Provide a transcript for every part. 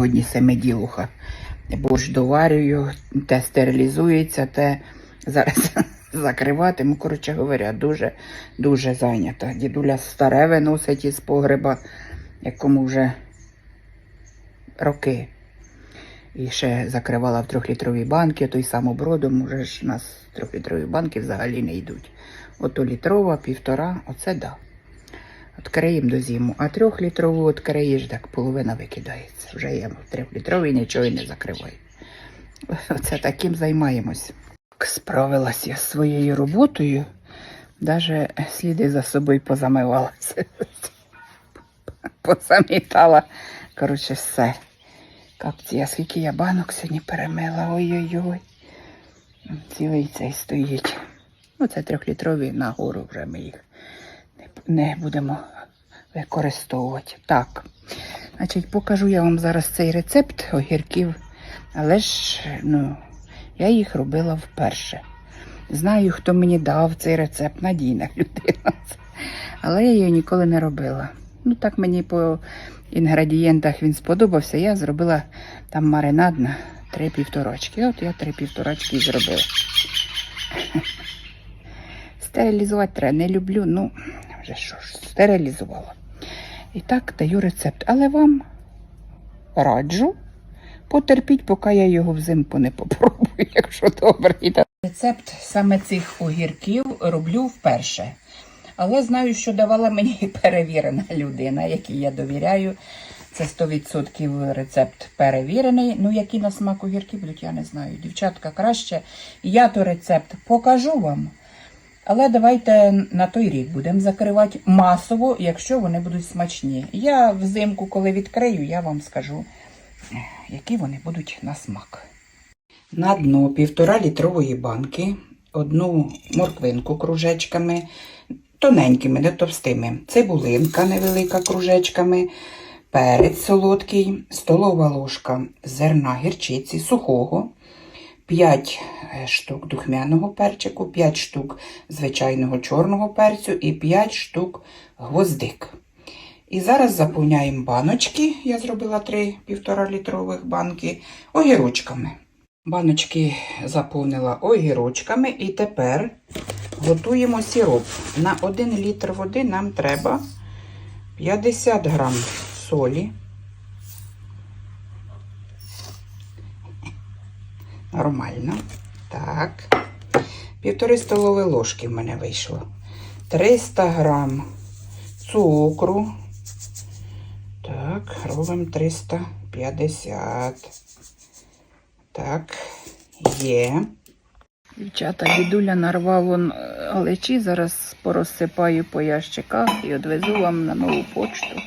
сьогодні семиділуха. Борщ доварюю, те стерилізується, те зараз закриватиму. Коротше говоря, дуже, дуже зайнята. Дідуля старе виносить із погреба, якому вже роки. І ще закривала в трьохлітрові банки, той самобродом, уже ж у нас трьохлітрові банки взагалі не йдуть. Ото літрова, півтора, оце да. Откриємо до зиму, а трьохлітрову відкриєш, так половина викидається. Вже я в трьохлітровій нічого і не закриваю. Оце таким займаємось. Справилась я своєю роботою, навіть сліди за собою позамивалася. Позамітала. Коротше, все. Капці, а скільки я банок сьогодні перемила. Ой-ой-ой. Цілий цей стоїть. Ну, це трьохлітрові нагору вже ми їх не, будемо використовувати. Так. Значить, покажу я вам зараз цей рецепт огірків. Але ж, ну, я їх робила вперше. Знаю, хто мені дав цей рецепт, надійна людина. Але я його ніколи не робила. Ну, так мені по інгредієнтах він сподобався. Я зробила там маринад на три півторачки. От я три півторачки і зробила. Стерилізувати треба не люблю, ну, вже що ж, стерилізувала. І так даю рецепт. Але вам раджу потерпіть, поки я його взимку не попробую, якщо добре. Рецепт саме цих огірків роблю вперше. Але знаю, що давала мені перевірена людина, якій я довіряю. Це 100% рецепт перевірений. Ну, які на смак огірки будуть, я не знаю. Дівчатка краще. Я то рецепт покажу вам. Але давайте на той рік будемо закривати масово, якщо вони будуть смачні. Я взимку, коли відкрию, я вам скажу, які вони будуть на смак. На дно півтора літрової банки, одну морквинку кружечками, тоненькими, не товстими, цибулинка невелика кружечками, перець солодкий, столова ложка зерна гірчиці сухого, 5 штук духмяного перчику, 5 штук звичайного чорного перцю і 5 штук гвоздик. І зараз заповняємо баночки. Я зробила 3 півтора літрових банки огірочками. Баночки заповнила огірочками і тепер готуємо сироп. На 1 літр води нам треба 50 грам солі. Нормально. Так. Півтори столові ложки в мене вийшло. 300 грам цукру. Так, робимо 350. Так, є. Дівчата, дідуля нарвав он галичі, зараз порозсипаю по ящиках і відвезу вам на нову почту.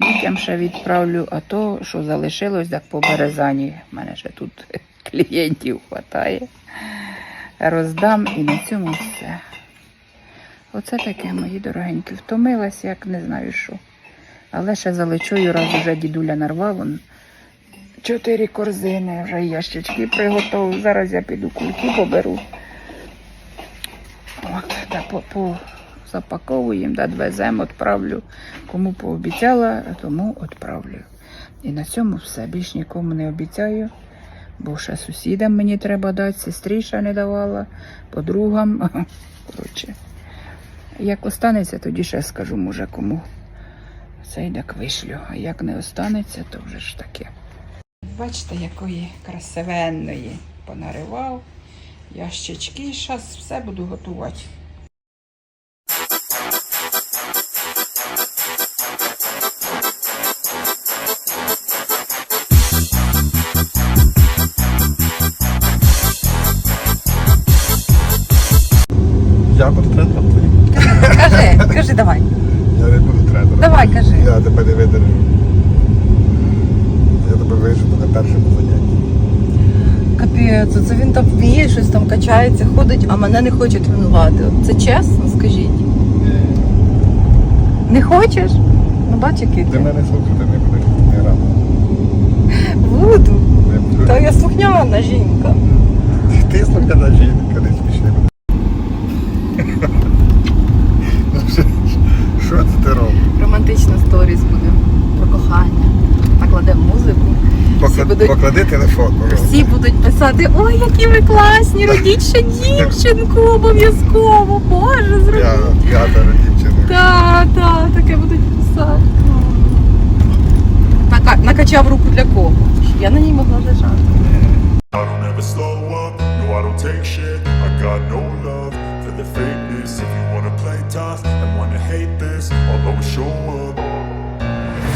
Дітям ще відправлю, а то, що залишилось, так по березані. У мене ще тут клієнтів вистачає. Роздам і на цьому все. Оце таке, мої дорогенькі. Втомилась, як не знаю що. Але ще залечую, раз уже дідуля нарвав. Он чотири корзини, вже ящички приготував. Зараз я піду кульки поберу. От, та по, по запаковуємо, да, відвеземо, відправлю. Кому пообіцяла, тому відправлю. І на цьому все. Більш нікому не обіцяю, бо ще сусідам мені треба дати, сестріша не давала, подругам. Коротше, як останеться, тоді ще скажу, може, кому. Цей так вишлю. А як не останеться, то вже ж таке. Бачите, якої красивенної понаривав. Ящички, зараз все буду готувати. Я буду тренером твоїм. Кажи, кажи, давай. Я не буду тренером. Давай, кажи. Я тебе не видержу. Я тебе вижену на першому занятті. Капець, це він там вміє, щось там качається, ходить, а мене не хоче тренувати. Це чесно, скажіть. Не хочеш? Ну бач, який Ти ти. мене слухати не будеш не рано. Буду. Не буду. Та я слухняна жінка. Ти слухана жінка, не покла- будуть- поклади телефон, пожалуйста. Всі будуть писати, ой, які ви класні, родіть ще дівчинку, обов'язково, Боже, Я, зробіть. п'ятеро дівчини. Так, так, таке будуть писати. Нака- накачав руку для кого? Я на ній могла лежати. I don't ever slow up, no I don't take shit I got no love for the fakeness If you wanna play tough and wanna hate this I'll always show up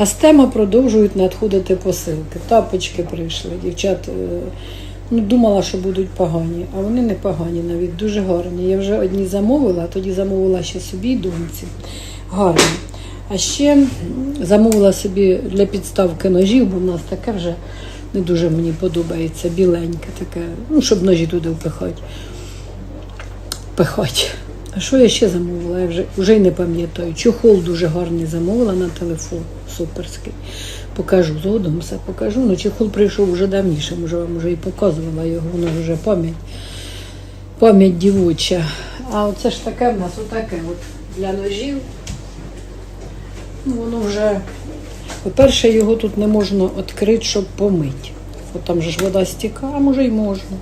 А з теми продовжують надходити посилки. Тапочки прийшли. Дівчат е, ну, думала, що будуть погані, а вони не погані, навіть дуже гарні. Я вже одні замовила, а тоді замовила ще собі доньці. Гарні. А ще замовила собі для підставки ножів, бо в нас таке вже не дуже мені подобається, біленьке таке, ну, щоб ножі туди впихати. Пихати. А що я ще замовила? Я вже, вже й не пам'ятаю. Чохол дуже гарний замовила на телефон, суперський. Покажу згодом все покажу. Ну, чехол прийшов вже давніше, може вам вже і показувала його, воно вже пам'ять. Пам'ять дівоча. А оце ж таке в нас отаке от для ножів. Ну, воно вже. По-перше, його тут не можна відкрити, щоб помити. От там же ж вода стікає, а може й можна.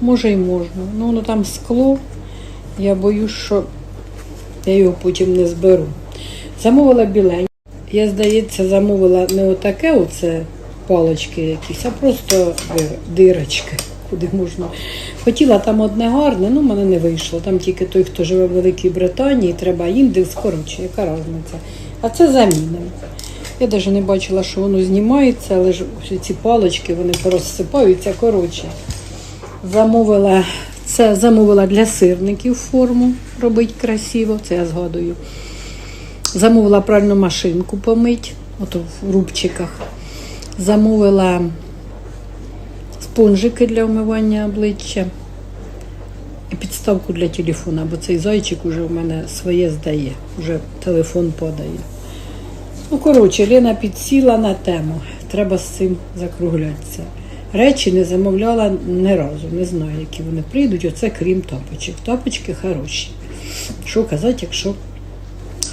Може й можна. Ну, воно там скло. Я боюсь, що я його потім не зберу. Замовила біленьке. Я, здається, замовила не отаке оце палочки якісь, а просто дирочки, куди можна. Хотіла там одне гарне, ну в мене не вийшло. Там тільки той, хто живе в Великій Британії, треба індекс, коротше, яка різниця. А це замінимо. Я навіть не бачила, що воно знімається, але ж ці палочки вони порозсипаються. Коротше, замовила це замовила для сирників форму робить красиво, це я згадую. Замовила пральну машинку помить, ото в рубчиках. Замовила спонжики для вмивання обличчя і підставку для телефона, бо цей зайчик уже в мене своє здає, вже телефон подає. Ну, коротше, Лена підсіла на тему. Треба з цим закруглятися. Речі не замовляла ні разу, не знаю, які вони прийдуть. Оце крім тапочок. Тапочки хороші. Що казати, якщо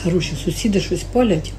хороші сусіди щось палять,